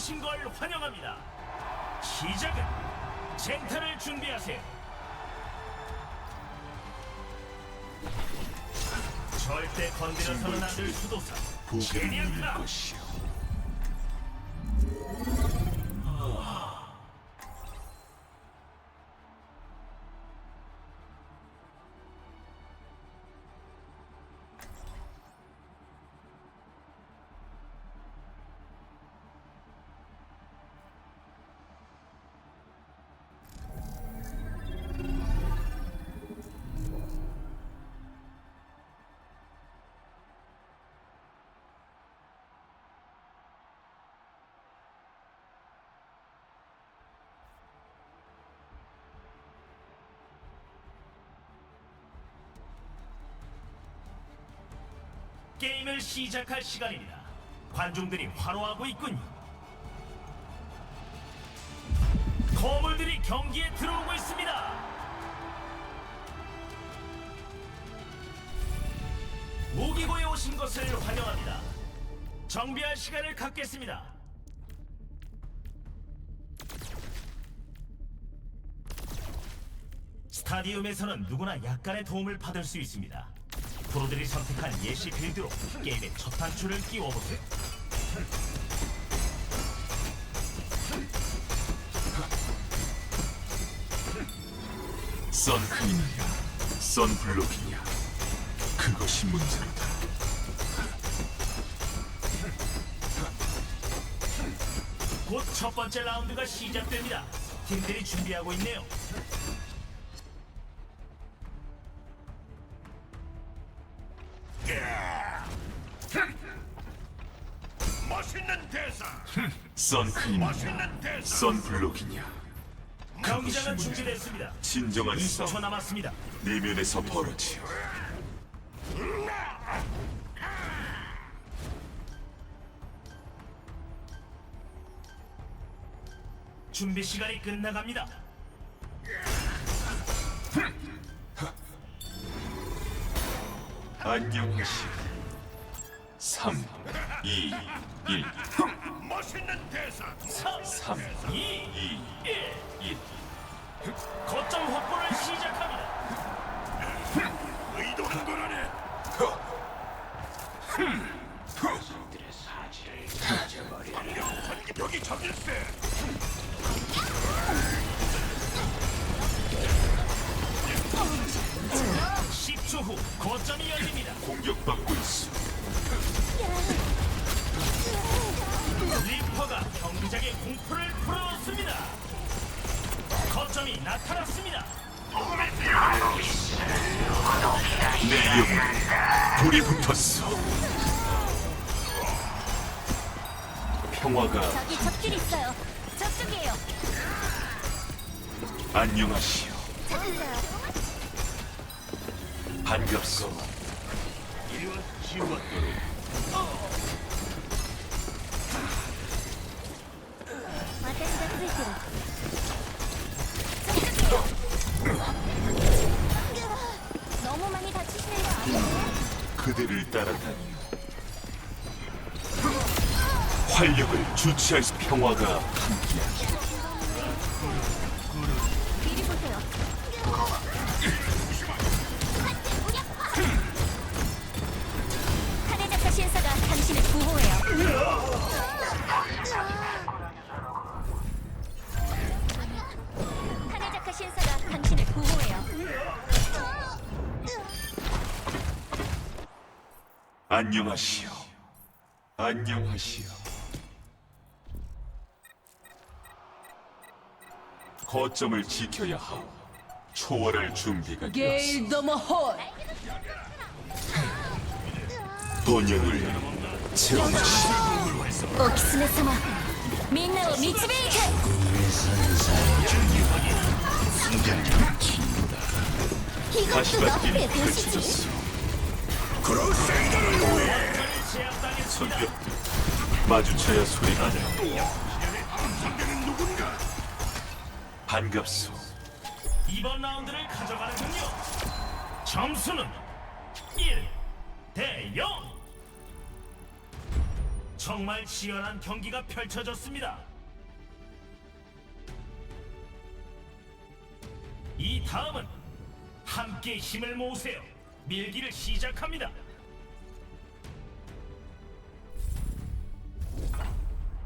오신 걸 환영합니다. 시작은 쟁탈을 준비하세요. 절대 건드려서는 안될 수도사 제니아크라 게임을 시작할 시간입니다. 관중들이 환호하고 있군요. 거물들이 경기에 들어오고 있습니다. 무기고에 오신 것을 환영합니다. 정비할 시간을 갖겠습니다. 스타디움에서는 누구나 약간의 도움을 받을 수 있습니다. 프로들이 선택한 예시 빌드로 게임의 첫 단추를 끼워보세요. 선크림이냐, 선블록이냐, 그것이 문제로다. 곧 첫 번째 라운드가 시작됩니다. 팀들이 준비하고 있네요. 멋있는 대사, 선크림이냐, 멋있는 대사. 선블록이냐, 경기장은 준비됐습니다. 진정한 20초 싸움 남았습니다. 내면에서 벌어지요. 준비 시간이 끝나갑니다. 안녕하시오. 3, 2, 1, 멋있는 대사, 3, 3, 2, 2, 안녕하시오. 반갑소. 이와 지원도록. 너무 많이 그대를 따라다니오. 활력을 주치할 평화가 함께하기. 안녕하시오. 안녕하시오. 거점을 지켜야 하오. 초월할 준비가 되었어. 게일더머홀 본연을 채워주시. お狐様みんなを導いて 다시 이것도 받기를 너의 도시지 펼쳐졌어. 제압 선벽 마주쳐야 소리 나네. 반갑소. 이번 라운드를 가져가는군요. 점수는 1대 0. 정말 치열한 경기가 펼쳐졌습니다. 이 다음은 함께 힘을 모으세요. 밀기를 시작합니다.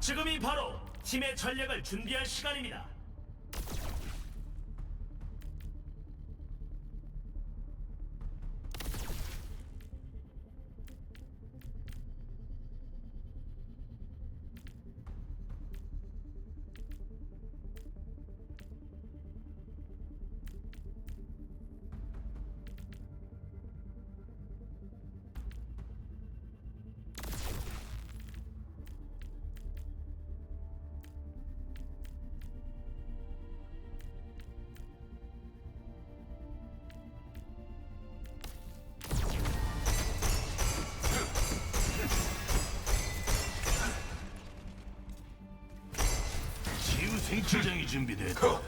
지금이 바로 팀의 전략을 준비할 시간입니다. 생체장이 준비됐다.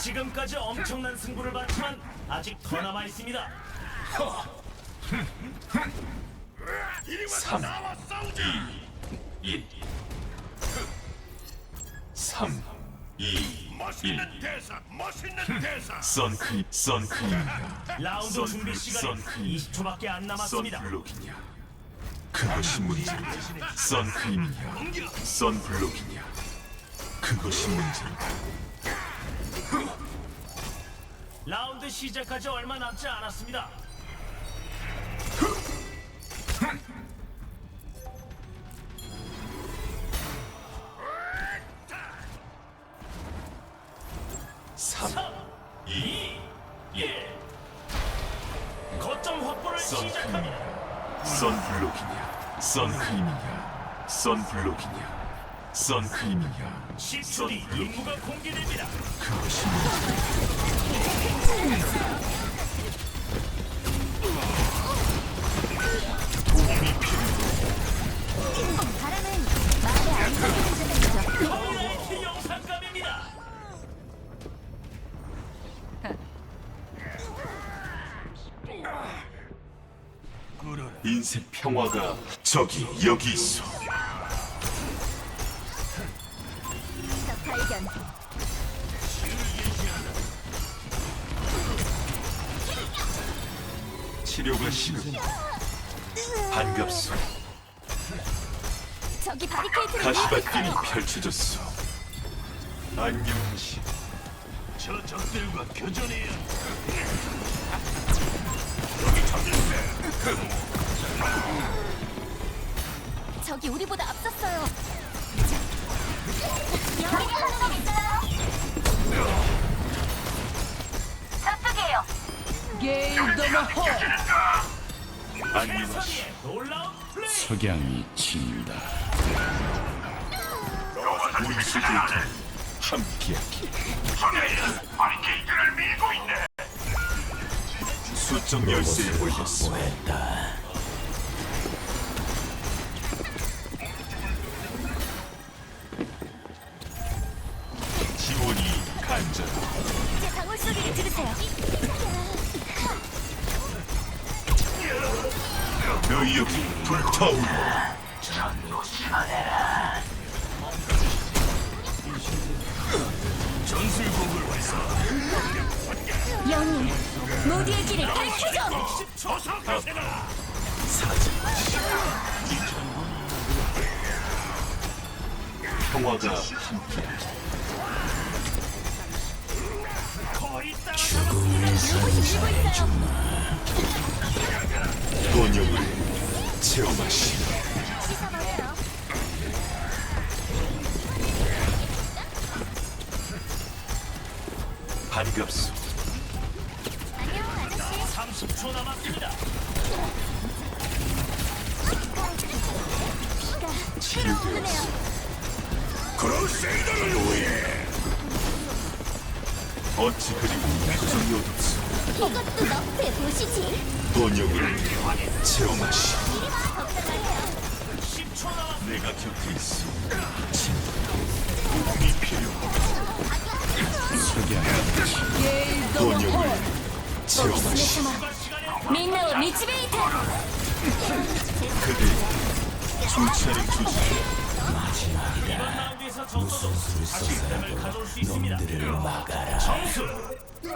지금까지 엄청난 승부를 봤지만 아직 더 남아 있습니다. 이리 와서 삼. 나와 싸우자. 1 3 2 멋있는 대사, 멋있는 대사. 선크림 선크림이냐 라운드 선- 준비 시간이 선크림. 20초밖에 안 남았습니다. 선블록이냐 그것이 문제다 선크림이냐 선블록이냐 그것이 문제다 라운드 시작까지 얼마 남지 않았습니다. 선크림이냐? 선블록이냐? 선크림이냐? 10초 뒤 임무가 공개됩니다. 그것이 인생 평화가 저기 여기 있어 적 발견. 치료가 싫어 반갑소 저기 바리케이트를 가시밭길이 펼쳐졌어 안녕하시 저 적들과 교전해야. 저기 우리보다 앞섰어요. 여기 하나 있어요. 저쪽이에요. 안녕하시 세상에 놀라운 플레이. 석양이 진다. 우리 수들과 함께하기 바리케이트를 밀고 있네. 수정 열쇠를 올렸어. 지원이 간절. 제 방울 소리를 들으세요. 너희 여기 불타오르 번영을 체험하시 씻어버려요. 반갑소 안녕, 아저씨. 30초 남았습니다. 피가 치유되었어 크루세이더를 위해. 어찌 그리 표정이 어둡소 이것도 너프해 보시지. 번영을 체험하시 걱정하세요. 10초 남았습니다. 내가 곁에 있어 도움이 필요하다 번영을 お狐 체험하시 様みんなを導いて 그들 주차를 주지 이번 라운드에서 졌어도 다시 득점을 가져올 수 있습니다. 점수 1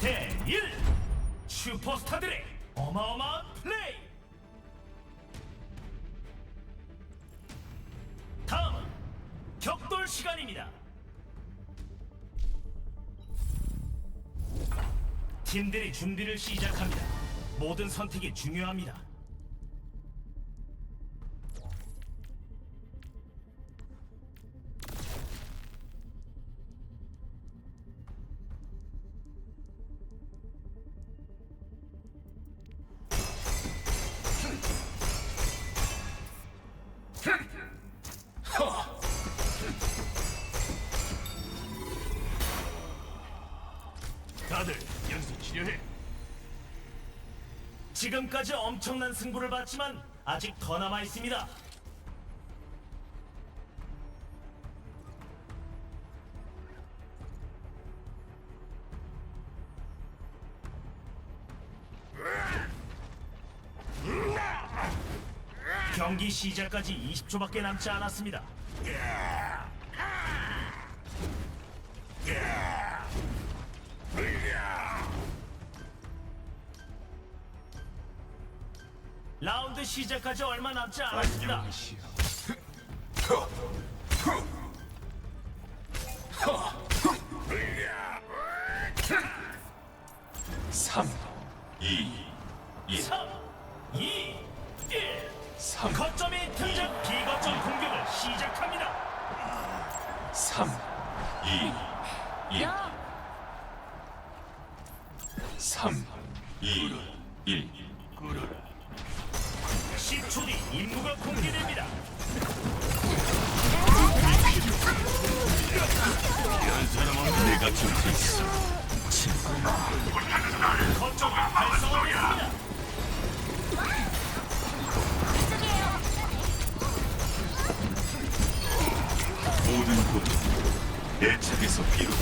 대 1. 슈퍼스타들의 어마어마한 플레이. 다음은 격돌 시간입니다. 팀들이 준비를 시작합니다. 모든 선택이 중요합니다. 지금까지 엄청난 승부를 봤지만 아직 더 남아 있습니다. 경기 시작까지 20초밖에 남지 않았습니다. 라운드 시작까지 얼마 남지 않았습니다. 삼, 이, 일, 3, 2, 1. 삼, 거점이 등장 비거점 공격을 시작합니다. 삼, 이, 일, 삼, 이, 일. 10초 뒤 임무가 공개됩니다. 내가 곁에 있어. 거점이 활성화됐습니다. 모든 고통 내 책에서 비롯해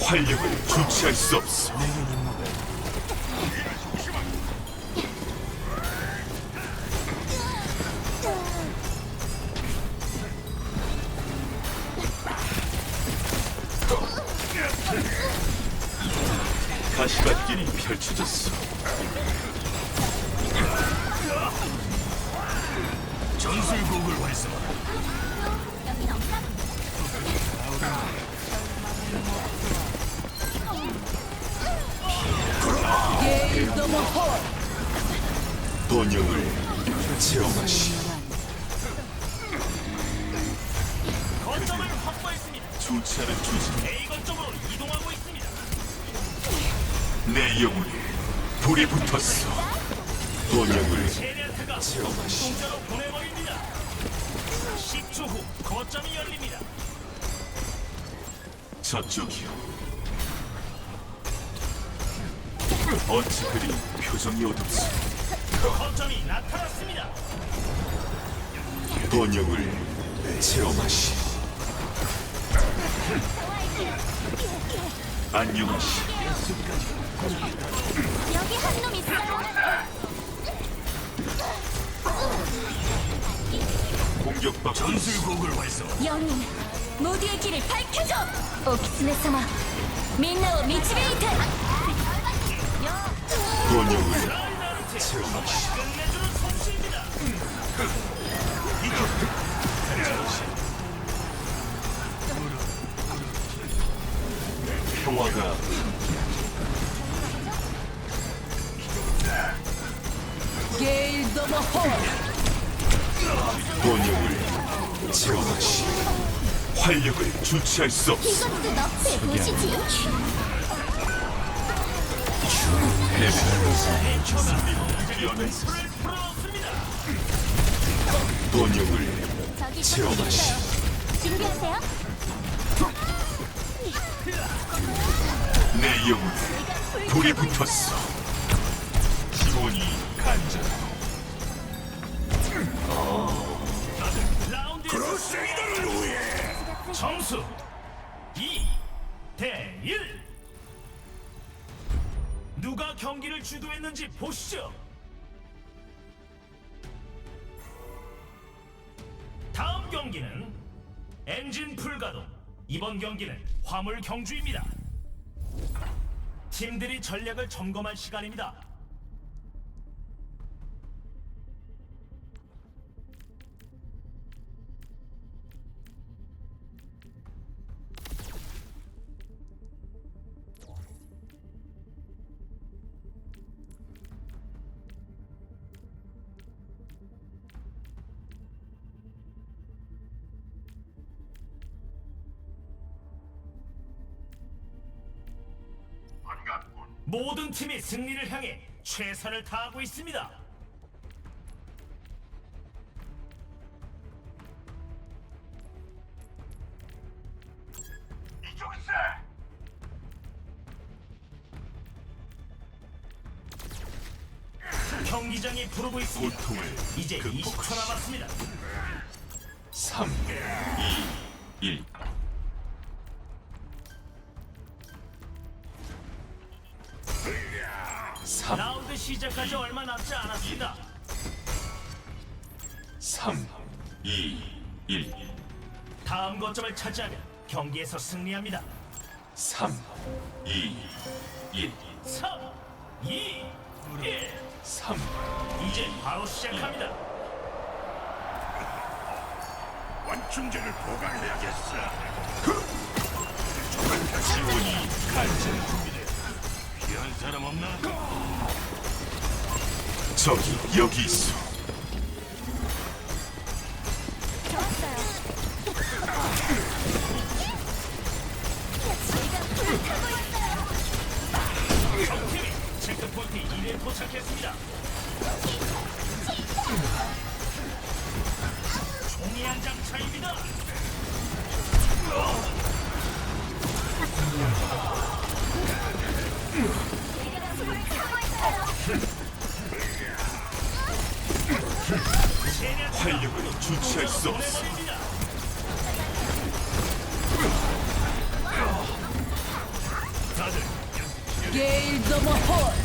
활력을 주체할 수 없어. 가시밭길이 펼쳐졌어. 전술곡을 활성화. 번영을 체험하시. 거점을 확보했습니다. 주차를 주지. A 거점으로 이동하고 있습니다. 내 영혼에 불이 붙었어. 번영을 체험하시. 공짜로 보내버립니다. 10초 후 거점이 열립니다. 저쪽이요. 어찌 그리 표정이 어둡소. 거점이 나타났습니다. 번영을 체험하시. 안녕하시. 여기 한 놈 있어. 공격받 전술곡을 활성. 영웅, 모두의 길을 밝혀줘. 오키츠네 사마, 민나오 미치베이트. 권력을 주체할 수 없어. 이것도 풀어놓습니다. 번영을 저기 체험하시. 준비하세요 내 영혼에 불이 붙었어. 지원이 간절. 라운드 점수 경기를 주도했는지 보시죠. 다음 경기는 엔진 풀가동. 이번 경기는 화물 경주입니다. 팀들이 전략을 점검할 시간입니다. 모든 팀이 승리를 향해 최선을 다하고 있습니다. 경기장이 부르고 있습니다. 고통을 이제 극복하시- 20초 남았습니다. 3, 2, 1. 시작까지 얼마 남지 않았습니다. 3, 2, 1. 다음 거점을 차지하면 경기에서 승리합니다. 3, 2, 1. 3, 2, 1. 3, 이제 바로 시작합니다. 완충제를 보강해야겠어. 저기 여기 있어. 활력을 주체할 수 없어.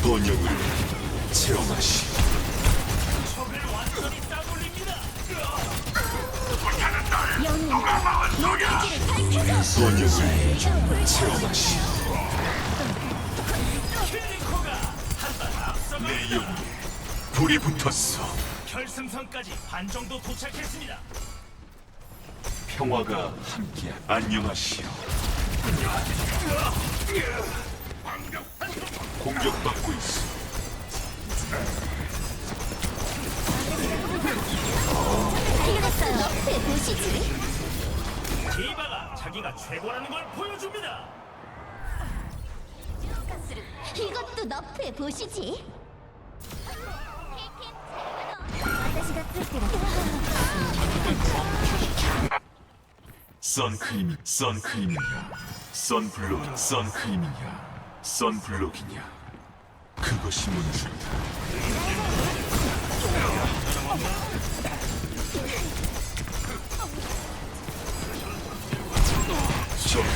번영을 체험하시. 영웅 모두의 길을 밝혀줘 번영을 체험하시. 발 앞서가 내 영혼에 불이 붙었어. 결승선까지 반 정도 도착했습니다. 평화가 함께 안녕하시오. 공격받고 있어. 필요했어요 네, 보시지 디바가 자기가 최고라는 걸 보여줍니다. 이것도 너프해 보시지 선크림, 선크림이냐? 선블록, 선크림이냐? 선블록이냐? 그것이 문제다. 저기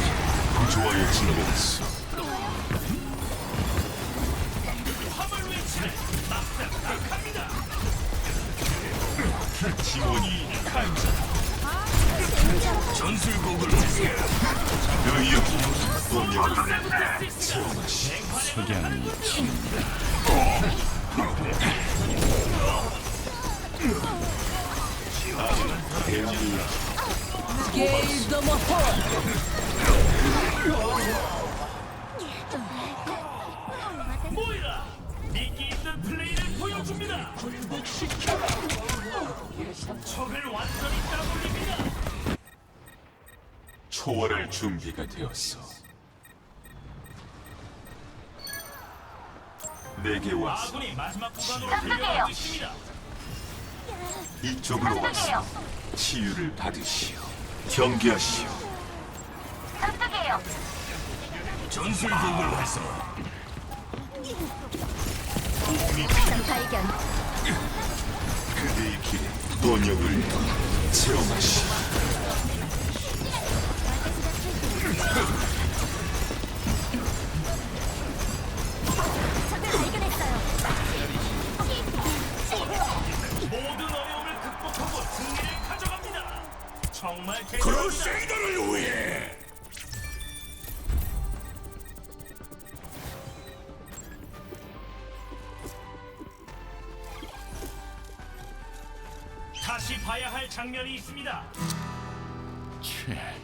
구조화에 진행했어. 전술곡을 활성. 너희 여기 번영을 체험하시. 석양이 대응이 적을 완전히 따돌립니다. 초월할 준비가 되었어. 내게 와서 아군이 마지막 구간으로 달려가고 있습니다. 이쪽으로 와서 치유를 받으시오. 경계하시오. 전술곡을 활성화. 참 발견 그대의 길에 번역을 체험하시. 모든 어려움을 극복하고 승리를 가져갑니다. 정말 크루세이더 장면이 있습니다. 채.